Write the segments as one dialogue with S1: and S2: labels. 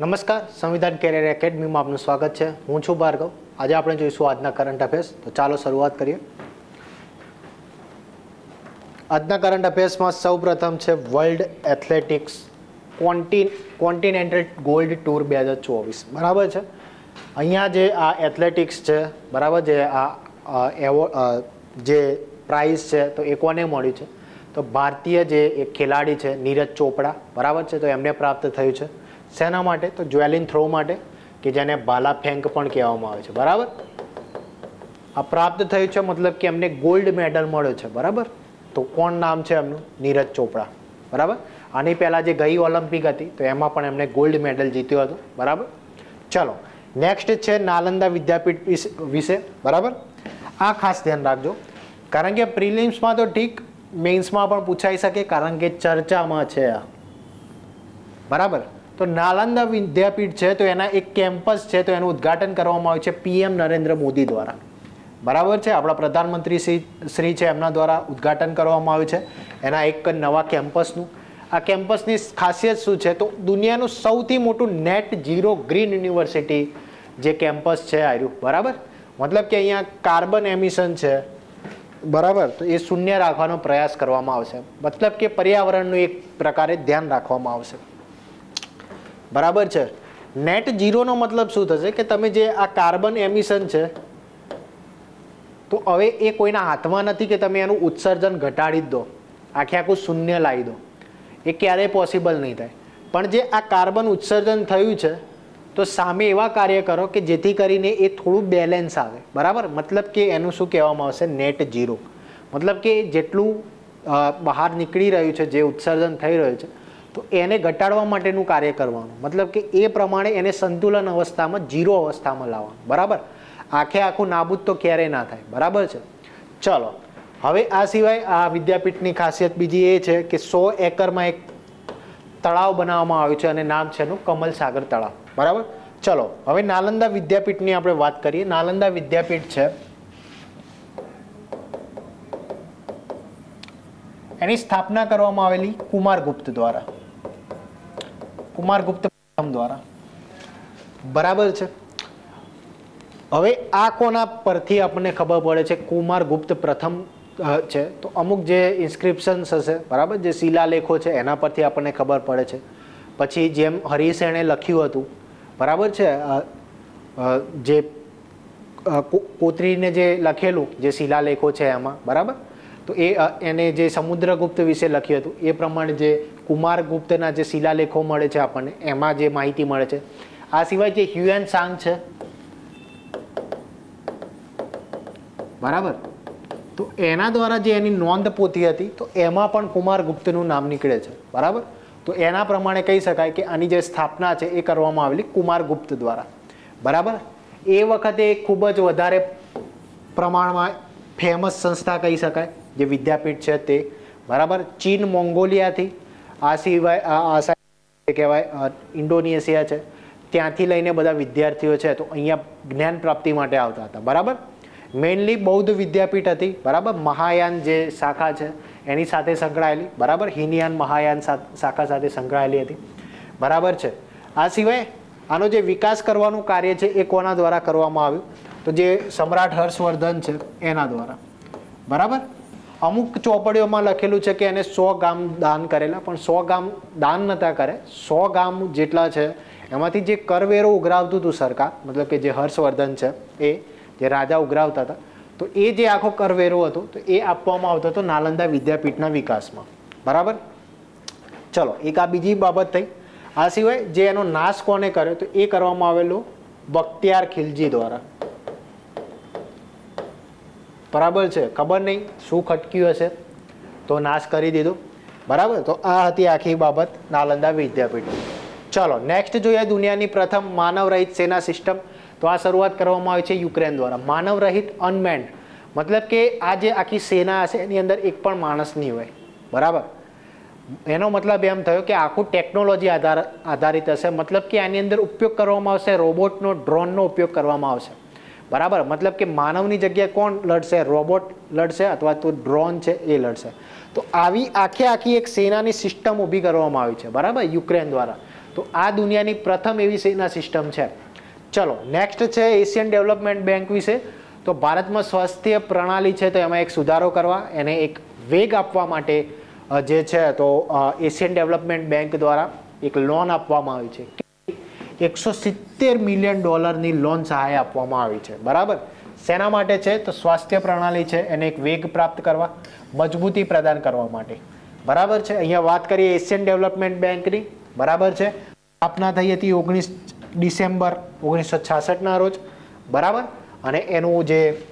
S1: નમસ્કાર, સંવિધાન કેરિયર એકેડમીમાં આપનું સ્વાગત છે. હું છું ભાર્ગવ. આજે આપણે જોઈશું આજના કરંટ અફેર્સ. તો ચાલો શરૂઆત કરીએ. આજના કરંટ અફેર્સમાં સૌ પ્રથમ છે world athletics continental continental gold tour બે હજાર ચોવીસ. બરાબર છે? અહીંયા જે આ એથ્લેટિક્સ છે, બરાબર છે આ એવોર્ડ જે પ્રાઇઝ છે, તો એ કોને મળ્યું છે. તો ભારતીય જે એક ખેલાડી છે, નીરજ ચોપડા, બરાબર છે? તો એમને પ્રાપ્ત થયું છે. શેના માટે? તો જ્વેલિન થ્રો માટે, કે જેને ભાલા ફેંક પણ કહેવામાં આવે છે. બરાબર? આ પ્રાપ્ત થયું છે મતલબ કે એમને ગોલ્ડ મેડલ મળ્યો છે. બરાબર? તો કોણ નામ છે એમનું? નીરજ ચોપડા. બરાબર? આની પહેલાં જે ગઈ ઓલિમ્પિક હતી, તો એમાં પણ એમને ગોલ્ડ મેડલ જીત્યો હતો. બરાબર? ચલો, નેક્સ્ટ છે નાલંદા વિદ્યાપીઠ વિશે- બરાબર? આ ખાસ ધ્યાન રાખજો. કારણ કે પ્રિલિમ્સમાં તો ઠીક, મેઇન્સમાં પણ પૂછાઈ શકે, કારણ કે ચર્ચામાં છે આ. બરાબર? તો નાલંદા વિદ્યાપીઠ છે, તો એના એક કેમ્પસ છે, તો એનું ઉદ્ઘાટન કરવામાં આવ્યું છે પીએમ નરેન્દ્ર મોદી દ્વારા. બરાબર છે? આપણા પ્રધાનમંત્રી શ્રી શ્રી છે, એમના દ્વારા ઉદ્ઘાટન કરવામાં આવ્યું છે. એના એક નવા કેમ્પસનું. આ કેમ્પસની ખાસિયત શું છે? તો દુનિયાનું સૌથી મોટું નેટ ઝીરો ગ્રીન યુનિવર્સિટી જે કેમ્પસ છે આર્યું. બરાબર? મતલબ કે અહીંયા કાર્બન એમિશન છે. બરાબર? તો એ શૂન્ય રાખવાનો પ્રયાસ કરવામાં આવશે. મતલબ કે પર્યાવરણનું એક પ્રકારે ધ્યાન રાખવામાં આવશે. બરાબર છે. નેટ ઝીરોનો મતલબ શું થશે? કે તમે જે આ કાર્બન એમિશન છે, તો હવે એ કોઈના હાથમાં નથી કે તમે એનું ઉત્સર્જન ઘટાડી જ દો. આખે આખું શૂન્ય લાવી દો. એ ક્યારેય પોસિબલ નહીં થાય. પણ જે આ કાર્બન ઉત્સર્જન થયું છે, તો સામે એવા કાર્ય કરો કે જેથી કરીને એ થોડું બેલેન્સ આવે. બરાબર? મતલબ કે એનું શું કહેવામાં આવશે? નેટ ઝીરો મતલબ કે જેટલું બહાર નીકળી રહ્યું છે, જે ઉત્સર્જન થઈ રહ્યું છે તો એને ઘટાડવા માટેનું કાર્ય કરવાનું. મતલબ કે એ પ્રમાણે એને સંતુલન અવસ્થામાં ઝીરો અવસ્થામાં લાવવાનું. બરાબર? આખે આખું નાબૂદ તો ક્યારેય ના થાય. બરાબર છે? ચલો. હવે આ સિવાય આ વિદ્યાપીઠની ખાસિયત બીજી એ છે કે સો એકરમાં એક તળાવ બનાવવામાં આવ્યું છે અને નામ છે એનું કમલ સાગર તળાવ. બરાબર? ચલો. હવે નાલંદા વિદ્યાપીઠની આપણે વાત કરીએ. નાલંદા વિદ્યાપીઠ છે. એની સ્થાપના કરવામાં આવેલી કુમારગુપ્ત દ્વારા. કુમારગુપ્ત પ્રથમ દ્વારા. બરાબર છે. હવે આ કોના પરથી આપણને ખબર પડે છે? કુમારગુપ્ત પ્રથમ છે. તો અમુક જે ઇન્સ્ક્રિપ્શન્સ હશે, બરાબર? જે શિલાલેખો છે, એના પરથી આપણને ખબર પડે છે. પછી જેમ હરિસેણે લખ્યું હતું, બરાબર છે? જે કોતરીને જે લખેલું, જે શિલાલેખો છે એમાં, બરાબર? તો એ એને જે સમુદ્રગુપ્ત વિશે લખ્યું હતું, એ પ્રમાણે જે કુમારગુપ્તના જે શિલાલેખો મળે છે આપણને, એમાં જે માહિતી મળે છે. આ સિવાય જે હ્યુએન સાંગ છે. બરાબર? તો એના દ્વારા જે એની નોંધ પોથી હતી, તો એમાં પણ કુમારગુપ્તનું નામ નીકળે છે. બરાબર? તો એના પ્રમાણે કહી શકાય કે આની જે સ્થાપના છે એ કરવામાં આવેલી કુમારગુપ્ત દ્વારા. બરાબર? એ વખતે ખૂબ જ વધારે પ્રમાણમાં ફેમસ સંસ્થા કહી શકાય, જે વિદ્યાપીઠ છે તે. બરાબર? ચીન મોંગોલિયાથી આ સિવાય આ સાઈડ કહેવાય ઇન્ડોનેશિયા છે. ત્યાંથી લઈને બધા વિદ્યાર્થીઓ છે, તો અહીંયા જ્ઞાન પ્રાપ્તિ માટે આવતા હતા. બરાબર? મેઇનલી બૌદ્ધ વિદ્યાપીઠ હતી, બરાબર? મહાયાન જે શાખા છે, એની સાથે સંકળાયેલી, બરાબર? હિનયાન મહાયાન શાખા સાથે સંકળાયેલી હતી. બરાબર છે. આ સિવાય આનો જે વિકાસ કરવાનું કાર્ય છે, એ કોના દ્વારા કરવામાં આવ્યું? તો જે સમ્રાટ હર્ષવર્ધન છે, એના દ્વારા. બરાબર? અમુક ચોપડીઓમાં લખેલું છે કે એને સો ગામ દાન કરેલા, પણ સો ગામ દાન નતા કરે. સો ગામ જેટલા છે, એમાંથી જે કરવેરો ઉઘરાવતું હતું સરકાર, મતલબ કે જે હર્ષવર્ધન છે, એ જે રાજા ઉઘરાવતા હતા, તો એ જે આખો કરવેરો હતો, તો એ આપવામાં આવતો હતો નાલંદા વિદ્યાપીઠના વિકાસમાં. બરાબર? ચલો, એક આ બીજી બાબત થઈ. આ સિવાય જે એનો નાશ કોને કર્યો, તો એ કરવામાં આવેલો બખ્તિયાર ખિલજી દ્વારા. બરાબર છે. ખબર નહીં શું ખટક્યું હશે. તો નાશ કરી દીધો. બરાબર? તો આ હતી આખી બાબત નાલંદા વિદ્યાપીઠ. ચલો નેક્સ્ટ જોઈએ દુનિયાની પ્રથમ માનવ રહિત સેના સિસ્ટમ તો આ શરૂઆત કરવામાં આવી છે યુક્રેન દ્વારા. માનવ રહિત અનમેન્ડ મતલબ કે આ જે આખી સેના હશે, એની અંદર એક પણ માણસ નહીં હોય. બરાબર? એનો મતલબ એમ થયો કે આખું ટેકનોલોજી આધાર આધારિત હશે. મતલબ કે આની અંદર ઉપયોગ કરવામાં આવશે રોબોટનો ડ્રોનનો ઉપયોગ કરવામાં આવશે. બરાબર? મતલબ કે માનવની જગ્યાએ કોણ લડશે? રોબોટ લડશે અથવા તો ડ્રોન છે એ લડશે. તો આવી આખે આખી એક સેનાની સિસ્ટમ ઊભી કરવામાં આવી છે, બરાબર? યુક્રેન દ્વારા. તો આ દુનિયાની પ્રથમ એવી સેના સિસ્ટમ છે. ચલો, નેક્સ્ટ છે એશિયન ડેવલપમેન્ટ બેંક વિશે. તો ભારતમાં સ્વાસ્થ્ય પ્રણાલી છે તો એમાં એક સુધારો કરવા, એને એક વેગ આપવા માટે જે છે તો એશિયન ડેવલપમેન્ટ બેંક દ્વારા એક લોન આપવામાં આવી છે. એકસો સિત્તેર મિલિયન ડોલરની લોન સહાય આપવામાં આવી છે. બરાબર? શેના માટે છે? તો સ્વાસ્થ્ય પ્રણાલી છે, એને એક વેગ પ્રાપ્ત કરવા, મજબૂતી પ્રદાન કરવા માટે. બરાબર છે? અહીંયા વાત કરીએ એશિયન ડેવલપમેન્ટ બેંકની. બરાબર છે? સ્થાપના થઈ હતી ઓગણીસ ડિસેમ્બર ઓગણીસો છાસઠના રોજ. બરાબર? અને એનું જે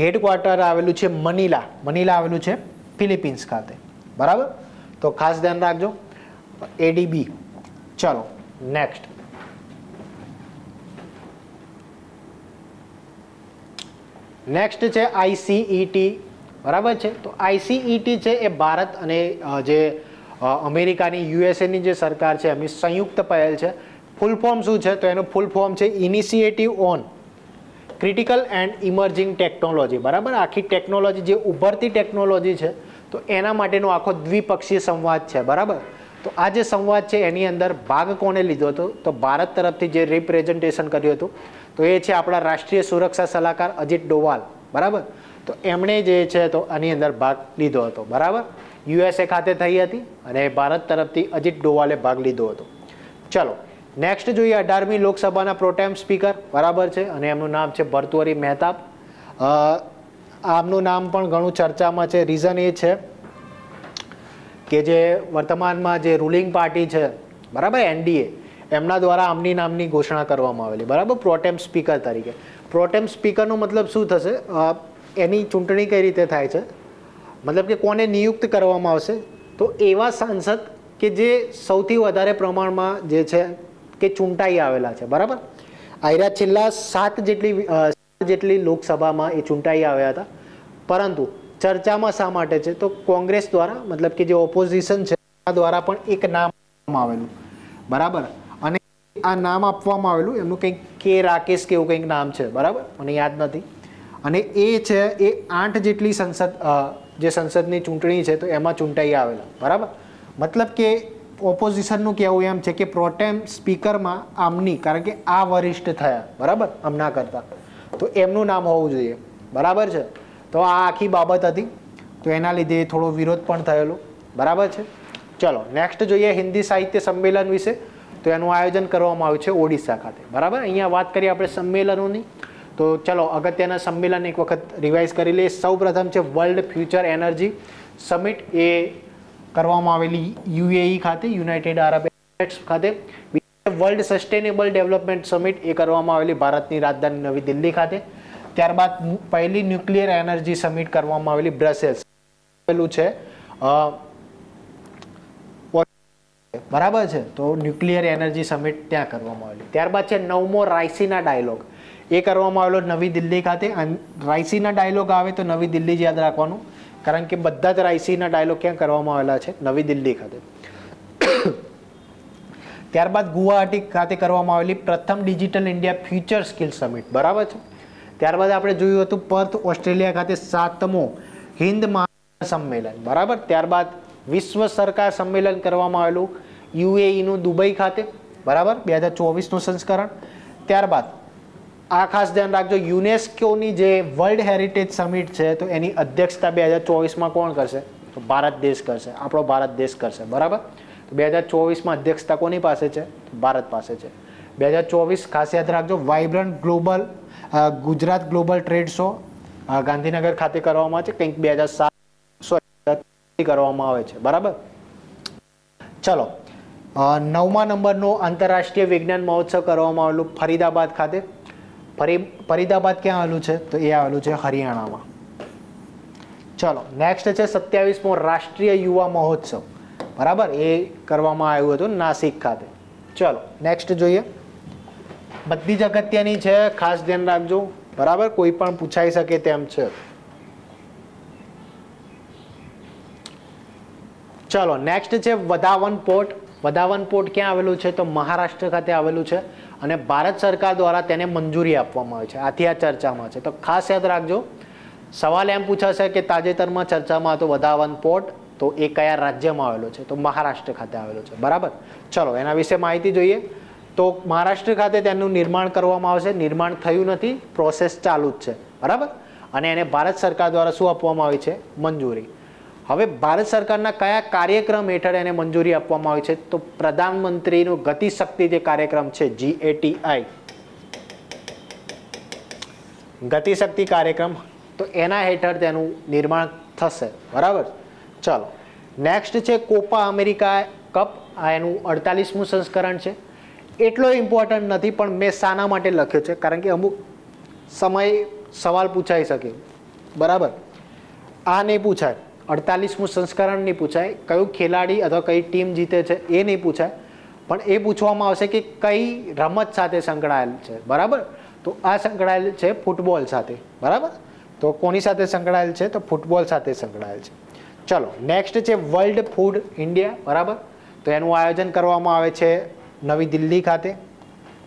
S1: હેડક્વાર્ટર આવેલું છે મનીલા. મનીલા આવેલું છે ફિલિપિન્સ ખાતે. બરાબર? તો ખાસ ધ્યાન રાખજો. એડીબી ચલો. નેક્સ્ટ નેક્સ્ટ છે આઈસીઈટી બરાબર છે? તો આઈસીઈટી છે એ ભારત અને જે અમેરિકાની યુએસએની જે સરકાર છે, એમની સંયુક્ત પહેલ છે. ફૂલ ફોર્મ શું છે? તો એનું ફૂલ ફોર્મ છે initiative on critical and emerging technology બરાબર? આખી ટેકનોલોજી જે ઉભરતી ટેકનોલોજી છે, તો એના માટેનો આખો દ્વિપક્ષીય સંવાદ છે. બરાબર? તો આ જે સંવાદ છે એની અંદર ભાગ કોને લીધો હતો? તો ભારત તરફથી જે રિપ્રેઝન્ટેશન કર્યું હતું, તો એ છે આપણા રાષ્ટ્રીય સુરક્ષા સલાહકાર અજીત ડોવાલ. બરાબર? તો એમણે જે છે તો આની અંદર ભાગ લીધો હતો. બરાબર? યુએસએ ખાતે થઈ હતી અને ભારત તરફથી અજીત ડોવાલે ભાગ લીધો હતો. ચલો નેક્સ્ટ જોઈએ અઢારમી લોકસભાના પ્રોટેમ સ્પીકર બરાબર છે? અને એમનું નામ છે ભરતુહરી મહેતાબ. આમનું નામ પણ ઘણું ચર્ચામાં છે. રીઝન એ છે કે જે વર્તમાનમાં જે રૂલિંગ પાર્ટી છે, બરાબર, એનડીએ, એમના દ્વારા આમની નામની ઘોષણા કરવામાં આવેલી, બરાબર પ્રોટેમ સ્પીકર તરીકે. પ્રોટેમ સ્પીકરનો મતલબ શું થશે? એની ચૂંટણી કઈ રીતે થાય છે? મતલબ કે કોને નિયુક્ત કરવામાં આવશે? તો એવા સાંસદ કે જે સૌથી વધારે પ્રમાણમાં જે છે કે ચૂંટાઈ આવેલા છે, બરાબર? આયરા છેલ્લા સાત જેટલી જેટલી લોકસભામાં એ ચૂંટાઈ આવ્યા હતા. પરંતુ ચર્ચામાં શા માટે છે? તો કોંગ્રેસ દ્વારા, મતલબ કે જે ઓપોઝિશન છે, એના દ્વારા પણ એક નામ આપવામાં આવેલું. બરાબર? અને આ નામ આપવામાં આવેલું, એમનું કંઈક કે રાકેશ કે એવું કંઈક નામ છે, બરાબર? મને યાદ નથી. અને એ છે, એ આઠ જેટલી સંસદ જે સંસદની ચૂંટણી છે, તો એમાં ચૂંટાઈ આવેલા, બરાબર? મતલબ કે ઓપોઝિશનનું કહેવું એમ છે કે પ્રોટેમ સ્પીકરમાં આમની, કારણ કે આ વરિષ્ઠ થયા, બરાબર? આમના કરતાં. તો એમનું નામ હોવું જોઈએ. બરાબર છે? તો આ આખી બાબત હતી. તો એના લીધે થોડો વિરોધ પણ થયેલો. બરાબર છે? ચલો નેક્સ્ટ જોઈએ હિન્દી સાહિત્ય સંમેલન વિશે. તો એનું આયોજન કરવામાં આવ્યું છે ઓડિશા ખાતે. બરાબર? અહીંયા વાત કરીએ આપણે સંમેલનોની. તો ચલો, અગત્યના સંમેલન એક વખત રિવાઇઝ કરી લઈએ. સૌ પ્રથમ છે વર્લ્ડ ફ્યુચર એનર્જી સમિટ એ કરવામાં આવેલી યુએઈ ખાતે યુનાઇટેડ આરબ એમિરેટ્સ ખાતે. વર્લ્ડ સસ્ટેનેબલ ડેવલપમેન્ટ સમિટ એ કરવામાં આવેલી ભારતની રાજધાની નવી દિલ્હી ખાતે. ત્યારબાદ પહેલી ન્યુક્લિયર એનર્જી સમિટ કરવામાં આવેલી બ્રસેલ્સ. આવેલું છે બરાબર છે, તો ન્યુક્લિયર એનર્જી સમિટ ત્યાં કરવામાં આવેલી. ત્યારબાદ છે, નવમો રાયસીના ડાયલોગ. એ કરવામાં આવેલો નવી દિલ્હી ખાતે. રાયસીના ડાયલોગ આવે તો નવી દિલ્હી જ યાદ રાખવાનું. કારણ કે બધા જ રાયસીના ડાયલોગ ક્યાં કરવામાં આવેલા છે? નવી દિલ્હી ખાતે. ત્યારબાદ ગુવાહાટી ખાતે કરવામાં આવેલી પ્રથમ digital India future skill summit. બરાબર છે? ત્યારબાદ આપણે જોયું હતું પર્થ ઓસ્ટ્રેલિયા ખાતે સાતમો હિન્દ મહા સંમેલન બરાબર? ત્યારબાદ વિશ્વ સરકાર સંમેલન કરવામાં આવેલું યુએઈનું દુબઈ ખાતે. બરાબર? બે હજાર ચોવીસનું સંસ્કરણ. ત્યારબાદ આ ખાસ ધ્યાન રાખજો, યુનેસ્કોની જે વર્લ્ડ હેરિટેજ સમિટ છે, તો એની અધ્યક્ષતા બે હજાર ચોવીસમાં કોણ કરશે? તો ભારત દેશ કરશે. આપણો ભારત દેશ કરશે. બરાબર? તો બે હજાર ચોવીસમાં અધ્યક્ષતા કોની પાસે છે? ભારત પાસે છે. બે હજાર ચોવીસ, ખાસ યાદ રાખજો, vibrant global Gujarat global trade show Gandhinagar ખાતે કરવામાં આવે છે, કંઈક બે હજાર સાત સોરી કરવામાં આવે છે. બરાબર? ચલો. નવમા નંબરનો આંતરરાષ્ટ્રીય વિજ્ઞાન મહોત્સવ કરવામાં આવેલું ફરીદાબાદ ખાતે. ફરી, ફરીદાબાદ ક્યાં આવેલું છે? તો એ આવેલું છે હરિયાણામાં. ચલો, નેક્સ્ટ છે સત્યાવીસમો રાષ્ટ્રીય યુવા મહોત્સવ. બરાબર? એ કરવામાં આવ્યું હતું નાસિક ખાતે. ચલો, નેક્સ્ટ જોઈએ. બધી જ અગત્યની છે, ખાસ ધ્યાન રાખજો. બરાબર? કોઈ પણ પૂછાઈ શકે તેમ છે. ચલો નેક્સ્ટ છે વધાવન પોર્ટ. વધાવન પોર્ટ ક્યાં આવેલું છે? તો મહારાષ્ટ્ર ખાતે આવેલું છે અને ભારત સરકાર દ્વારા તેને મંજૂરી આપવામાં આવે છે. આથી આ ચર્ચામાં છે. તો ખાસ યાદ રાખજો, સવાલ એમ પૂછાશે કે તાજેતરમાં ચર્ચામાં હતો વધાવન પોર્ટ, તો એ કયા રાજ્યમાં આવેલો છે? તો મહારાષ્ટ્ર ખાતે આવેલો છે. બરાબર? ચલો, એના વિશે માહિતી જોઈએ. તો મહારાષ્ટ્ર ખાતે તેનું નિર્માણ કરવામાં આવશે. નિર્માણ થયું નથી. પ્રોસેસ ચાલુ જ છે. બરાબર? અને એને ભારત સરકાર દ્વારા શું આપવામાં આવી છે? મંજૂરી. હવે ભારત સરકારના કયા કાર્યક્રમ હેઠળ એને મંજૂરી આપવામાં આવી છે? તો પ્રધાનમંત્રીનો ગતિશક્તિ જે કાર્યક્રમ છે જીએટીઆઈ ગતિશક્તિ કાર્યક્રમ. તો એના હેઠળ તેનું નિર્માણ થશે. બરાબર? ચલો. નેક્સ્ટ છે, કોપા અમેરિકા કપ. આ એનું અડતાલીસમું સંસ્કરણ છે. એટલો ઇમ્પોર્ટન્ટ નથી, પણ મેં શાના માટે લખ્યો છે, કારણ કે અમુક સમય સવાલ પૂછાઈ શકે. બરાબર? આ નહીં પૂછાય. અડતાલીસમું સંસ્કરણ નહીં પૂછાય. કયું ખેલાડી અથવા કઈ ટીમ જીતે છે એ નહીં પૂછાય. પણ એ પૂછવામાં આવશે કે કઈ રમત સાથે સંકળાયેલ છે. બરાબર? તો આ સંકળાયેલ છે ફૂટબોલ સાથે. બરાબર? તો કોની સાથે સંકળાયેલ છે? તો ફૂટબોલ સાથે સંકળાયેલ છે. ચલો, નેક્સ્ટ છે વર્લ્ડ ફૂડ ઇન્ડિયા. બરાબર? તો એનું આયોજન કરવામાં આવે છે નવી દિલ્હી ખાતે,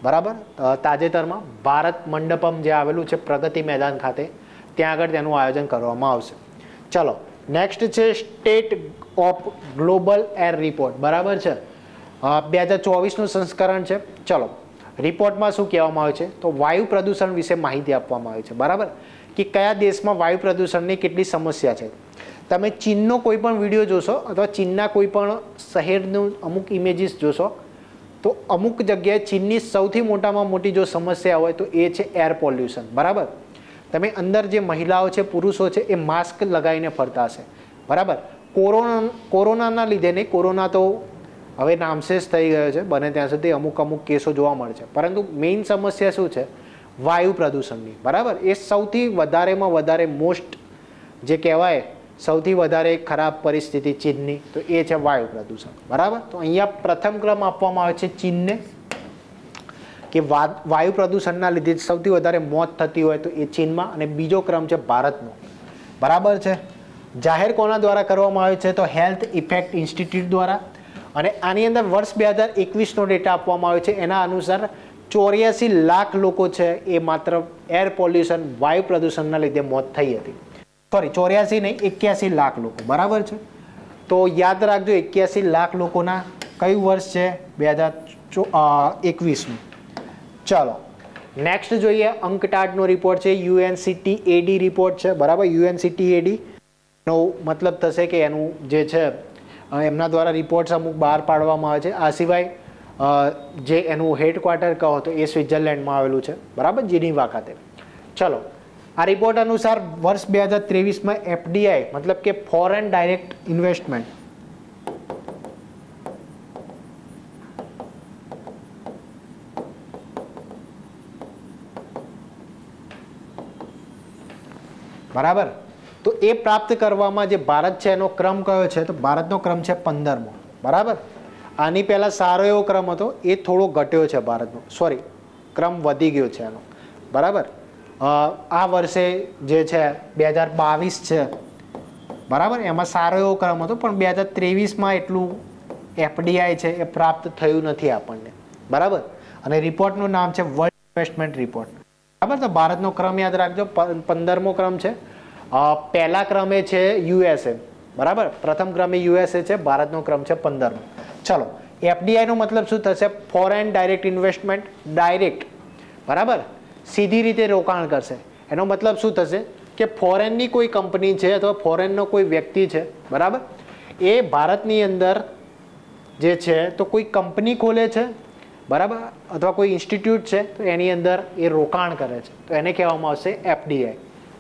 S1: બરાબર? તાજેતરમાં ભારત મંડપમ જે આવેલું છે પ્રગતિ મેદાન ખાતે, ત્યાં આગળ તેનું આયોજન કરવામાં આવશે. ચલો નેક્સ્ટ છે state of global air report બરાબર છે? બે હજાર ચોવીસનું સંસ્કરણ છે. ચલો રિપોર્ટમાં શું કહેવામાં આવે છે? તો વાયુ પ્રદૂષણ વિશે માહિતી આપવામાં આવી છે, બરાબર? કે કયા દેશમાં વાયુ પ્રદૂષણની કેટલી સમસ્યા છે? તમે ચીનનો કોઈ પણ વીડિયો જોશો અથવા ચીનના કોઈ પણ શહેરનું અમુક ઇમેજીસ જોશો તો અમુક જગ્યાએ ચીનની સૌથી મોટામાં મોટી જો સમસ્યા હોય તો એ છે એર પોલ્યુશન. બરાબર? તમે અંદર જે મહિલાઓ છે, પુરુષો છે, એ માસ્ક લગાવીને ફરતા હશે. બરાબર? કોરોના, કોરોનાના લીધે નહીં, કોરોના તો હવે નામશેષ થઈ ગયો છે, બને ત્યાં સુધી અમુક અમુક કેસો જોવા મળે છે. પરંતુ મેઇન સમસ્યા શું છે? વાયુ પ્રદૂષણની. બરાબર? એ સૌથી વધારેમાં વધારે મોસ્ટ જે કહેવાય સૌથી વધારે ખરાબ પરિસ્થિતિ ચીનની, તો એ છે વાયુ પ્રદૂષણ. બરાબર? તો અહીંયા પ્રથમ ક્રમ આપવામાં આવે છે ચીનને કે વાયુ પ્રદૂષણના લીધે સૌથી વધારે મોત થતી હોય તો એ ચીનમાં અને બીજો ક્રમ છે ભારતનો. બરાબર છે? જાહેર કોના દ્વારા કરવામાં આવે છે તો હેલ્થ ઇફેક્ટ ઇન્સ્ટિટ્યૂટ દ્વારા અને આની અંદર વર્ષ બે હજાર એકવીસનો ડેટા આપવામાં આવ્યો છે. એના અનુસાર ચોર્યાસી લાખ લોકો છે એ માત્ર એર પોલ્યુશન, વાયુ પ્રદૂષણના લીધે મોત થઈ હતી. સોરી ચોર્યાસી નહીં, એક્યાસી લાખ લોકો. બરાબર છે? તો યાદ રાખજો, એક્યાસી લાખ લોકોના કયું વર્ષ છે? બે હજાર એકવીસનું. ચાલો નેક્સ્ટ જોઈએ અંકટાટનો રિપોર્ટ છે યુએનસીટી એડી રિપોર્ટ છે. બરાબર? યુએનસીટી એડી નો મતલબ થશે કે એનું જે છે એમના દ્વારા રિપોર્ટ્સ અમુક બહાર પાડવામાં આવે છે. આ સિવાય જે એનું હેડક્વાર્ટર કહો તો એ સ્વિટ્ઝરલેન્ડમાં આવેલું છે. બરાબર? જીનીવા ખાતે ચલો આ રિપોર્ટ અનુસાર વર્ષ બે હજાર ત્રેવીસમાં એફડીઆઈ મતલબ કે ફોરેન ડાયરેક્ટ ઇન્વેસ્ટમેન્ટ બરાબર? તો એ પ્રાપ્ત કરવામાં જે ભારત છે, એનો ક્રમ કયો છે? તો ભારતનો ક્રમ છે પંદરમો. બરાબર? આની પહેલાં સારો એવો ક્રમ હતો, એ થોડો ઘટ્યો છે ભારતનો. સોરી ક્રમ વધી ગયો છે એનો. બરાબર? આ વર્ષે જે છે, બે હજાર બાવીસ છે. બરાબર? એમાં સારો એવો ક્રમ હતો, પણ બે હજાર ત્રેવીસમાં એટલું એફડીઆઈ છે, એ પ્રાપ્ત થયું નથી આપણને. બરાબર? અને રિપોર્ટનું નામ છે, વર્લ્ડ ઇન્વેસ્ટમેન્ટ રિપોર્ટ. બરાબર? તો ભારતનો ક્રમ યાદ રાખજો પંદરમો ક્રમ છે. પહેલા ક્રમે છે યુએસએ બરાબર? પ્રથમ ક્રમે યુએસએ છે, ભારતનો ક્રમ છે પંદરમો. ચલો એફડીઆઈનો મતલબ શું થશે? ફોરેન ડાયરેક્ટ ઇન્વેસ્ટમેન્ટ ડાયરેક્ટ બરાબર? સીધી રીતે રોકાણ કરશે. એનો મતલબ શું થશે? કે ફોરેનની કોઈ કંપની છે અથવા ફોરેનનો કોઈ વ્યક્તિ છે, બરાબર? એ ભારતની અંદર જે છે, તો કોઈ કંપની ખોલે છે, બરાબર? અથવા કોઈ ઇન્સ્ટિટ્યૂટ છે, તો એની અંદર એ રોકાણ કરે છે. તો એને કહેવામાં આવશે એફડીઆઈ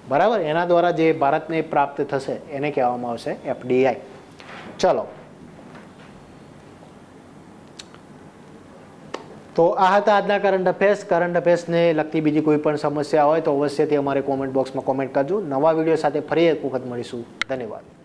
S1: બરાબર? એના દ્વારા જે ભારતને પ્રાપ્ત થશે, એને કહેવામાં આવશે એફડીઆઈ ચલો તો આ હતા આજના કરંટ અફેર્સ કરંટ અફેર્સને લગતી બીજી કોઈ પણ સમસ્યા હોય તો અવશ્યથી અમારે કોમેન્ટ બોક્સમાં કોમેન્ટ કરજો. નવા વીડિયો સાથે ફરી એક વખત મળીશું. ધન્યવાદ.